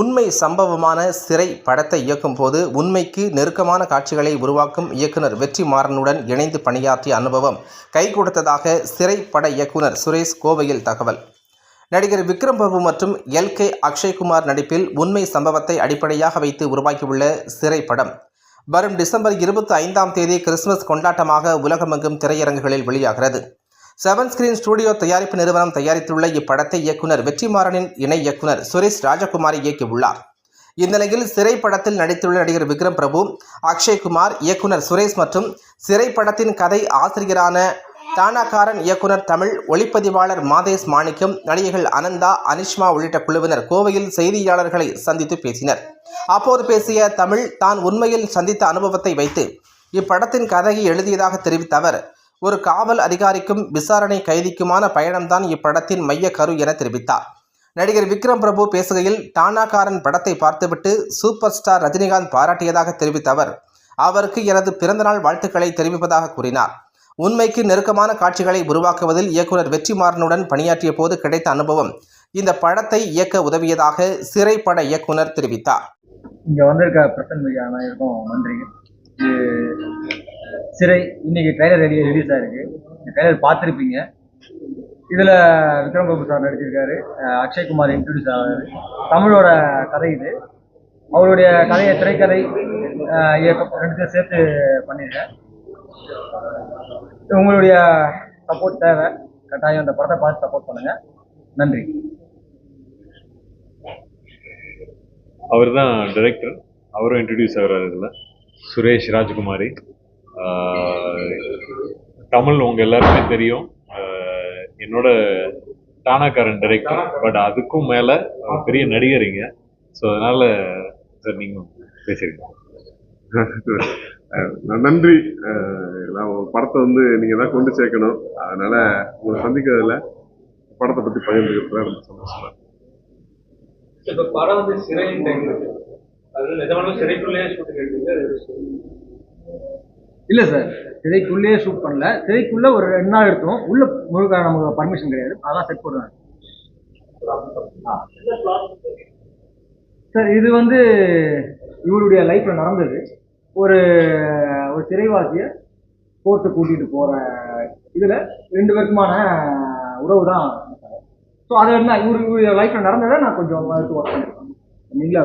உண்மை சம்பவமான சிறை படத்தை இயக்கும் போது உண்மைக்கு நெருக்கமான காட்சிகளை உருவாக்கும் இயக்குனர் வெற்றிமாறனுடன் இணைந்து பணியாற்றிய அனுபவம் கை கொடுத்ததாக சிறை பட இயக்குனர் சுரேஷ் கோவையில் தகவல். நடிகர் விக்ரம் பிரபு மற்றும் எல். கே. அக்ஷய்குமார் நடிப்பில் உண்மை சம்பவத்தை அடிப்படையாக வைத்து உருவாக்கியுள்ள சிறை படம். வரும் டிசம்பர் இருபத்தி ஐந்தாம் தேதி கிறிஸ்துமஸ் கொண்டாட்டமாக உலகமெங்கும் திரையரங்குகளில் வெளியாகிறது. செவன் ஸ்கிரீன் ஸ்டுடியோ தயாரிப்பு நிறுவனம் தயாரித்துள்ள இப்படத்தை இயக்குனர் வெற்றிமாறனின் இணை இயக்குனர் சுரேஷ் ராஜகுமாரி இயக்கியுள்ளார். இந்நிலையில் சிறை படத்தில் நடித்துள்ள நடிகர் விக்ரம் பிரபு அக்ஷய்குமார் இயக்குனர் சுரேஷ் மற்றும் சிறை படத்தின் கதை ஆசிரியரான தானாகாரன் இயக்குனர் தமிழ் ஒளிப்பதிவாளர் மாதேஷ் மாணிக்கம் நடிகைகள் அனந்தா அனிஷ்மா உள்ளிட்ட குழுவினர் கோவையில் செய்தியாளர்களை சந்தித்து பேசினர். அப்போது பேசிய தமிழ் தான் உண்மையில் சந்தித்த அனுபவத்தை வைத்து இப்படத்தின் கதையை எழுதியதாக தெரிவித்த அவர் ஒரு காவல் அதிகாரிக்கும் விசாரணை கைதிக்குமான பயணம்தான் இப்படத்தின் மைய கரு என தெரிவித்தார். நடிகர் விக்ரம் பிரபு பேசுகையில் டானாகாரன் படத்தை பார்த்துவிட்டு சூப்பர் ஸ்டார் ரஜினிகாந்த் பாராட்டியதாக தெரிவித்த அவர் அவருக்கு எனது பிறந்தநாள் வாழ்த்துக்களை தெரிவிப்பதாக கூறினார். உண்மைக்கு நெருக்கமான காட்சிகளை உருவாக்குவதில் இயக்குனர் வெற்றிமாறனுடன் பணியாற்றிய போது கிடைத்த அனுபவம் இந்த படத்தை இயக்க உதவியதாக சிறை பட இயக்குனர் தெரிவித்தார். இங்க வந்திருக்க பிரசன் மீடியா அனைவருக்கும் நன்றி சிறை இன்னைக்கு ட்ரைலர் ரெடி ரிலீஸ் ஆயிருக்கு. இந்த ட்ரைலர் பார்த்துருப்பீங்க. இதில் விக்ரம் பிரபு சார் நடிச்சிருக்காரு அக்ஷய்குமார் இன்ட்ரடியூஸ் ஆகிறாரு தமிழோட கதை இது. அவருடைய கதையை திரைக்கதை அஹ் இயக்கம் ரெண்டுத்தையும் சேர்த்து பண்ணியிருக்கேன் உங்களுடைய சப்போர்ட் தேவை. கட்டாயம் அந்த படத்தை பார்த்து சப்போர்ட் பண்ணுங்க. நன்றி. அவர் தான் டைரக்டர் அவரும் இன்ட்ரடியூஸ் ஆகிறார் இதில். சுரேஷ் ராஜ்குமாரி. தமிழ் உங்க எல்லாருமே தெரியும். என்னோட டானாக்காரன் டைரக்டர் பட் அதுக்கும் மேலே பெரிய நடிகரிங்க ஸோ அதனால சார் நீங்கள் பேசியிருக்கீங்க அஹ் நன்றி. நான் படத்தை வந்து நீங்க தான் கொண்டு சேர்க்கணும். அதனால உங்களை சந்திக்கிறதுல படத்தை பத்தி பகிர்ந்துக்கிறதுல ரொம்ப சந்தோஷமா. இப்ப படம் வந்து சிறையின் டைம் இருக்கு. அது நிஜமான சிறைக்குள்ளேயே ஷூட்டிங் எடுத்தீங்க இல்ல சார் சிறைக்குள்ளேயே ஷூட் பண்ணல. சிறைக்குள்ள ஒரு ரெண்டு நாள் எடுத்தோம். உள்ள முழுக்க நமக்கு பர்மிஷன் கிடையாது. அதான் செட் போடுறாங்க. சார் இது வந்து இவருடைய லைஃப்ல நடந்தது. ஒரு ஒரு சிறைவாசிய கோர்ட்டு கூட்டிட்டு போற இதுல ரெண்டு பேருக்குமான உறவு தான். ஸோ அதை என்ன இவரு இவருடைய லைஃப்ல நடந்ததை நான் கொஞ்சம் எடுத்து ஒர்க் பண்ணிருக்கேன். நீங்களா?